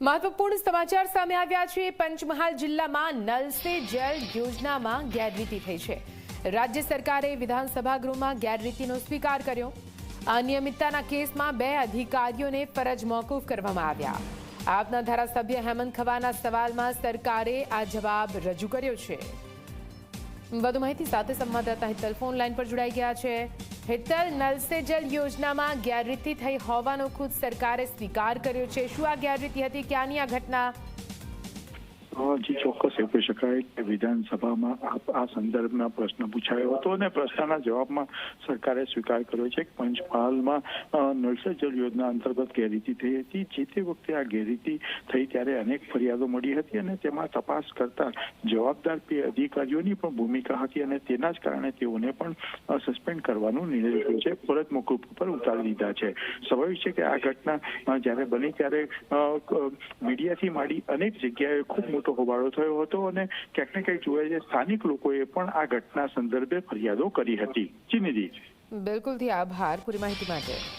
મહત્વપૂર્ણ સમાચાર સામે આવ્યા છે. પંચમહાલ જિલ્લામાં નલ સે જલ યોજનામાં ગેરરીતિ થઈ છે. રાજ્ય સરકારે વિધાનસભા ગૃહમાં ગેરરીતિનો સ્વીકાર કર્યો. અનિયમિતતાના કેસમાં બે અધિકારીઓને ફરજ મોકૂફ કરવામાં આવ્યા. આપના ધારાસભ્ય હેમંત ખવાના સવાલમાં સરકારે આ જવાબ રજૂ કર્યો છે. વધુ માહિતી સાથે સંવાદદાતા હિતલ ફોન લાઈન પર જોડાઈ ગયા છે. હિતલ નલ સે જલ યોજનામાં ગેરરીતિ થઈ હોવાનો ખુદ સરકારે સ્વીકાર કર્યો છે. શું આ ગેરરીતિ હતી? ક્યાંની આ ઘટના? જી ચોક્કસ એવું કહી શકાય કે વિધાનસભામાં આ સંદર્ભના પ્રશ્ન પૂછાયો હતો અને પ્રશ્નના જવાબમાં સરકારે સ્વીકાર કર્યો છે કે પંચમહાલમાં નળસર જળ યોજના અંતર્ગત ગેરરીતિ થઈ હતી. જે તે વખતે આ ગેરરીતિ થઈ ત્યારે અનેક ફરિયાદો મળી હતી અને તેમાં તપાસ કરતા જવાબદાર અધિકારીઓની પણ ભૂમિકા હતી અને તેના જ કારણે તેઓને પણ સસ્પેન્ડ કરવાનો નિર્ણય લીધો છે. પરત મોકૂફ ઉપર ઉતારી દીધા છે. સ્વાભાવિક છે કે આ ઘટના જ્યારે બની ત્યારે મીડિયાથી માંડી અનેક જગ્યાએ ખૂબ મોટો હોબાળો થયો હતો અને ક્યાંક ને ક્યાંક જોયા છે, સ્થાનિક લોકોએ પણ આ ઘટના સંદર્ભે ફરિયાદો કરી હતી. જી નિધિ બિલકુલથી આભાર પૂરી માહિતી માટે.